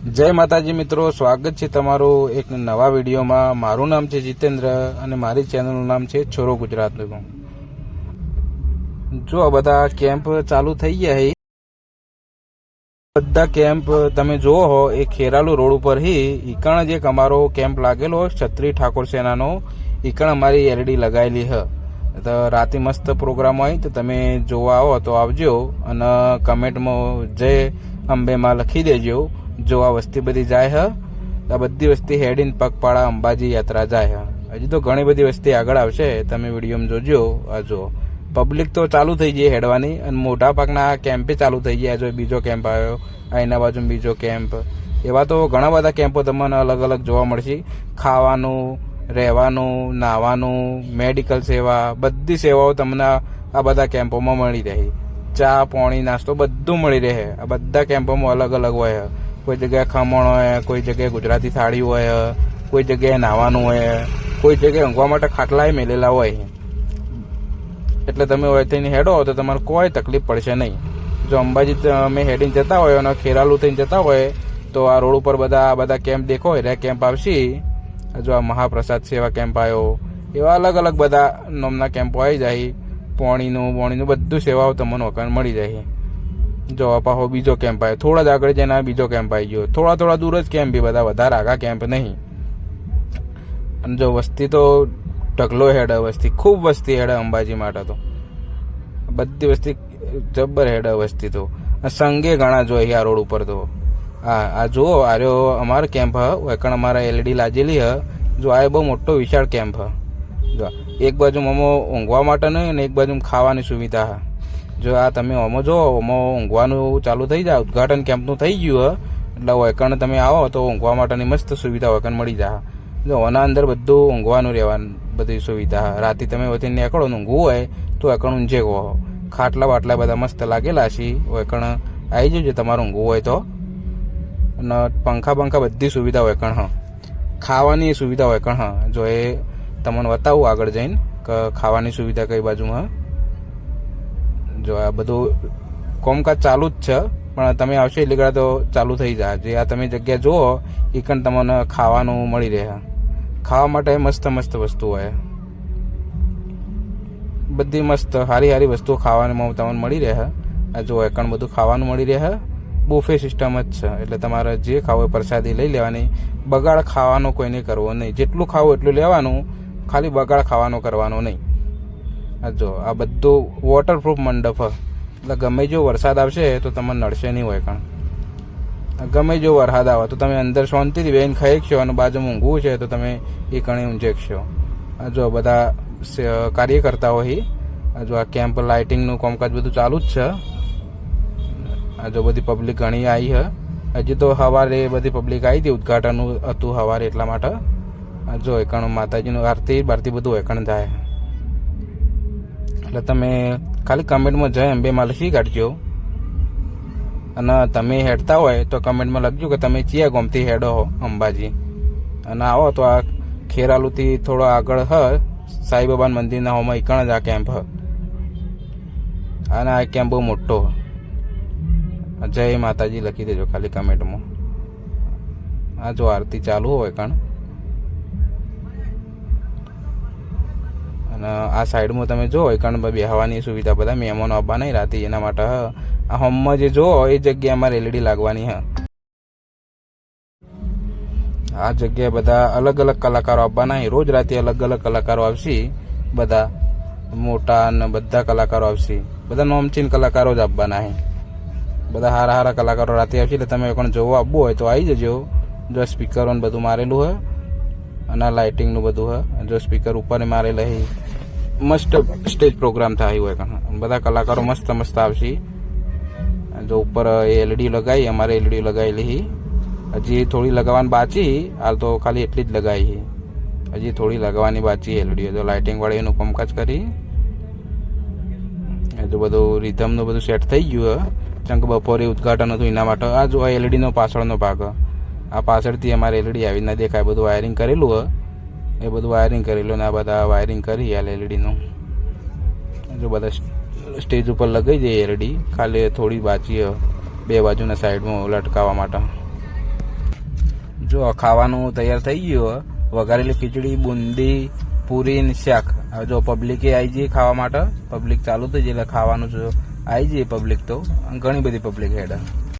જય માતાજી મિત્રો, સ્વાગત છે તમારું એક નવા વિડીયોમાં. મારું નામ છે જીતેન્દ્ર અને મારી ચેનલનું નામ છે છોરો ગુજરાતનું જો આ બધા કેમ્પ ચાલુ થઈ ગયા છે બધા કેમ્પ તમે જુઓ હો, એ ખેરાલુ રોડ ઉપર હી ઈકણ જ અમારો કેમ્પ લાગેલો છત્રી ઠાકોર સેનાનો, ઈકણ અમારી એલડી લગાવેલી હ. તો રાતે મસ્ત પ્રોગ્રામ હોય, તો તમે જોવા આવો તો આવજો અને કમેન્ટમાં જય અંબેમાં લખી દેજો. જો આ વસ્તી બધી જાય હ, તો આ બધી વસ્તી હેડીને પગપાળા અંબાજી યાત્રા જાય હ. હજી તો ઘણી બધી વસ્તી આગળ આવશે, તમે વિડીયોમાં જોજો, આ જો પબ્લિક તો ચાલુ થઈ ગઈ હેડવાની, અને મોટા ભાગના કેમ્પે ચાલુ થઈ ગયા જો બીજો કેમ્પ આવ્યો, આ એના બાજુ બીજો કેમ્પ એવા તો ઘણા બધા કેમ્પો તમને અલગ અલગ જોવા મળશે. ખાવાનું, રહેવાનું નાહવાનું મેડિકલ સેવા, બધી સેવાઓ તમને આ બધા કેમ્પોમાં મળી રહે. ચા, પાણી, નાસ્તો બધું મળી રહે. આ બધા કેમ્પોમાં અલગ અલગ હોય કોઈ જગ્યાએ ખમણ હોય, કોઈ જગ્યાએ ગુજરાતી થાળી હોય, કોઈ જગ્યાએ નાહવાનું હોય, કોઈ જગ્યાએ ઊંઘવા માટે ખાટલાય મેલેલા હોય. એટલે તમે હોય હેડો તો તમારે કોઈ તકલીફ પડશે નહીં. જો અંબાજી તમે હેડીને જતા હોય અને ખેરાલુ થઈને જતા હોય, તો આ રોડ ઉપર બધા બધા કેમ્પ દેખો હોય કેમ્પ આવશે. જો આ મહાપ્રસાદ સેવા કેમ્પ આવ્યો એવા અલગ અલગ બધા નોમના કેમ્પો આવી જાય. પોણીનું પોણીનું બધું સેવાઓ તમને વખાણ મળી જાય. જો આ બીજો કેમ્પ આવ્યો થોડા જ આગળ જઈને બીજો કેમ્પ આવી ગયો. થોડા થોડા દૂર જ કેમ્પ બી બધા વધારે આગા કેમ્પ નહીં. અને જો વસ્તી તો ઢગલો હેડ વસ્તી. ખૂબ વસ્તી હેડ અંબાજી માટે તો. બધી વસ્તી જબ્બર હેડ વસ્તી તો. સંગે ઘણા જો આ રોડ ઉપર તો. હા આ જુઓ આર્યો અમારો કેમ્પ હ. વેકણ અમારા એલઈડી લાજેલી હ. જો આ બહુ મોટો વિશાળ કેમ્પ હ. જો એક બાજુ મમો ઊંઘવા માટે નહીં અને એક બાજુ ખાવાની સુવિધા હ. જો આ તમે ઓમો જો, ઓમો ઊંઘવાનું ચાલુ થઈ જાય, ઉદઘાટન કેમ્પનું થઈ ગયું હોય એટલે વેકણ તમે આવો, તો ઊંઘવા માટેની મસ્ત સુવિધા વેકણ મળી જાય. જો ઓના અંદર બધું ઊંઘવાનું રહેવાનું, બધી સુવિધા. રાતે તમે વચ્ચે નીકળો ને ઊંઘવું હોય, તો એકણ ઊંઝે કહો ખાટલા બાટલા બધા મસ્ત લાગેલા છે. એકણ આવી જજો તમારું ઊંઘવું હોય તો. અને પંખા પંખા બધી સુવિધા હોય કણ હ. ખાવાની સુવિધા હોય કણ હ. જો એ તમને બતાવું આગળ જઈને, કે ખાવાની સુવિધા કઈ બાજુમાં જો આ બધું કોમકાજ ચાલુ જ છે, પણ તમે આવશો એટલે તો ચાલુ થઈ જાય. જે આ તમે જગ્યા જુઓ, એ કણ તમને ખાવાનું મળી રહે. ખાવા માટે મસ્ત મસ્ત વસ્તુ હોય. બધી મસ્ત સારી સારી વસ્તુઓ ખાવામાં તમને મળી રહે. આ જો એકણ બધું ખાવાનું મળી રહે. બુફે સિસ્ટમ જ છે. એટલે તમારે જે ખાવું હોય પ્રસાદી લઈ લેવાની. બગાડ ખાવાનો કોઈને કરવો નહીં. જેટલું ખાવું એટલું લેવાનું. ખાલી બગાડ ખાવાનો કરવાનો નહીં. આ જો, આ બધું વોટરપ્રૂફ મંડપ એટલે ગમે જો વરસાદ આવશે તો તમને નડશે નહીં હોય કારણ ગમે જો વરસાદ આવે તો તમે અંદર શાંતિથી બેન ખાઈ છો અને બાજુમાં ઊંઘવું છે તો તમે એ કણી ઊંઝેકશો. જો બધા કાર્યકર્તાઓ એ જો આ કેમ્પ લાઇટિંગનું કામકાજ બધું ચાલુ જ છે. આ જો બધી પબ્લિક ઘણી આવી છે હજી તો સવારે બધી પબ્લિક આવી હતી, ઉદઘાટન હતું સવારે એટલા માટે. જો એકણ માતાજીનું આરતી બારતી બધું એકણ થાય. એટલે તમે ખાલી કમેન્ટમાં જય અંબેમાં લખી કાઢજો. અને તમે હેડતા હોય તો કમેન્ટમાં લખજો કે તમે ચિયા ગોમથી હેડો હો, અંબાજી. અને આવો તો આ ખેરાલુથી થોડો આગળ હ સાંઈબાબા મંદિરના હોમાં એકણ જ આ કેમ્પ હ. અને આ કેમ્પ બહુ મોટો જય માતાજી લખી દેજો ખાલી કમેન્ટમાં. આ જો આરતી ચાલુ હોય કણ? અને આ સાઈડમાં તમે જુઓ કણ બેહવાની સુવિધા બધા મહેમાનો આવવા નહીં રાતે, એના માટે આ હોમમાં જે જુઓ, એ જગ્યાએ અમારે એલઈડી લાગવાની, હ. આ જગ્યાએ બધા અલગ અલગ કલાકારો આવવાના રોજ રાતે અલગ અલગ કલાકારો આવશે, બધા મોટા અને બધા કલાકારો આવશે. બધા નોમચીન કલાકારો જ આવવાના હે બધા સારા સારા કલાકારો રાતે આવશે, એટલે તમે પણ જોવા આવવું હોય તો આવી જજો. જો સ્પીકરોને બધું મારેલું હોય, અને લાઇટિંગનું બધું હોય, જો સ્પીકર ઉપર મારેલા છે. મસ્ત સ્ટેજ પ્રોગ્રામ થાય હોય બધા કલાકારો મસ્ત મસ્ત આવશે. જો ઉપર એલઈડી લગાવી અમારે એલઈડી લગાવેલી હજી થોડી લગાવવાની બાચી હાલ તો ખાલી એટલી જ લગાવી હજી થોડી લગાવવાની બાચી એલઈડી જો લાઇટિંગવાળી એનું કામકાજ કરી. હજુ બધું રિધમનું બધું સેટ થઈ ગયું ચંક બપોરે ઉદઘાટન હતું એના માટે. આ જો આ એલઈડીનો પાછળનો ભાગ આ પાછળથી અમારે એલઈડી આવી ના દેખાય. બધું વાયરિંગ કરેલું હે. એ બધું વાયરિંગ કરેલું ને આ બધા વાયરિંગ કરી આ એલઈડીનું જો બધા સ્ટેજ ઉપર લગાવી દઈએ એલઈડી ખાલી થોડી બાચી બે બાજુના સાઈડમાં લટકાવવા માટે. જો ખાવાનું તૈયાર થઈ ગયું વઘારેલી ખીચડી, બુંદી પૂરી ને શાક. હવે જો પબ્લિકે આવી જઈએ ખાવા માટે પબ્લિક ચાલુ થઈ જાય એટલે ખાવાનું જો આવી જઈએ પબ્લિક તો. ઘણી બધી પબ્લિક હેડ.